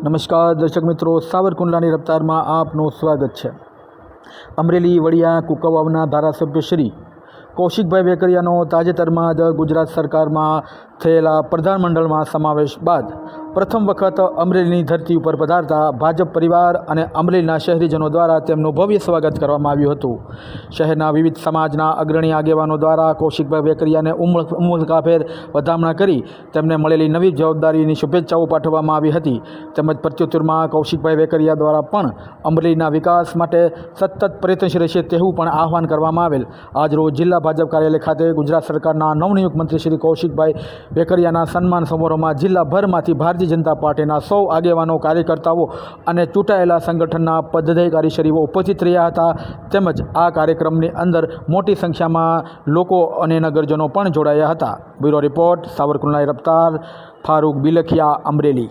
નમસ્કાર દર્શક મિત્રો, સાવરકુંડલાની રફતારમાં આપનું સ્વાગત છે. અમરેલી, વડિયા, કુકવાવના ધારાસભ્ય શ્રી કૌશિકભાઈ વેકરિયાનો તાજેતરમાં જ ગુજરાત સરકારમાં થયેલા પ્રધાનમંડળમાં સમાવેશ બાદ પ્રથમ વખત અમરેલીની ધરતી ઉપર પધારતા ભાજપ પરિવાર અને અમરેલીના શહેરીજનો દ્વારા તેમનું ભવ્ય સ્વાગત કરવામાં આવ્યું હતું. શહેરના વિવિધ સમાજના અગ્રણી આગેવાનો દ્વારા કૌશિકભાઈ વેકરિયાને ઉમળ ઉમળકાભેર વધામણા કરી તેમને મળેલી નવી જવાબદારીની શુભેચ્છાઓ પાઠવવામાં આવી હતી. તેમજ પ્રત્યુત્તરમાં કૌશિકભાઈ વેકરિયા દ્વારા પણ અમરેલીના વિકાસ માટે સતત પ્રયત્નશીલ રહેશે તેવું પણ આહવાન કરવામાં આવેલ. આજરોજ જિલ્લા ભાજપ કાર્યાલય ખાતે ગુજરાત સરકારના નવનિયુક્ત મંત્રી શ્રી કૌશિકભાઈ વેકરિયાના સન્માન સમારોહમાં જિલ્લાભરમાંથી ભારતીય જનતા પાર્ટીના સૌ આગેવાનો, કાર્યકર્તાઓ અને ચૂંટાયેલા સંગઠનના પદાધિકારીશ્રીઓ ઉપસ્થિત રહ્યા હતા. તેમજ આ કાર્યક્રમની અંદર મોટી સંખ્યામાં લોકો અને નગરજનો પણ જોડાયા હતા. બ્યુરો રિપોર્ટ સાવરકુંડલા રફતાર, ફારૂક બિલખિયા, અમરેલી.